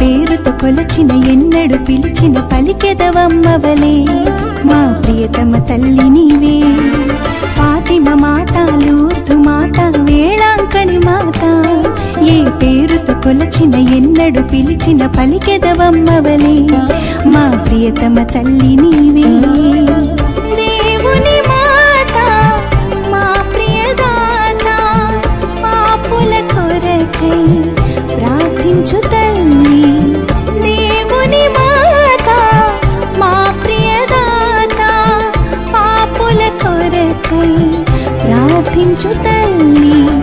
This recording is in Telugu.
పేరుతో కొలచిన ఎన్నడు పిలిచిన పలికెదవమ్మవలే. మా ప్రియతమ తల్లి నీవే. పాతిమ మాత లూతు మాత వేళాంకణి మాత. ఏ పేరుతో కొలచిన ఎన్నడు పిలిచిన పలికెదవమ్మవలే. మా ప్రియతమ తల్లి నీవే. Thank you. కొరకై ప్రార్థించు తల్లి.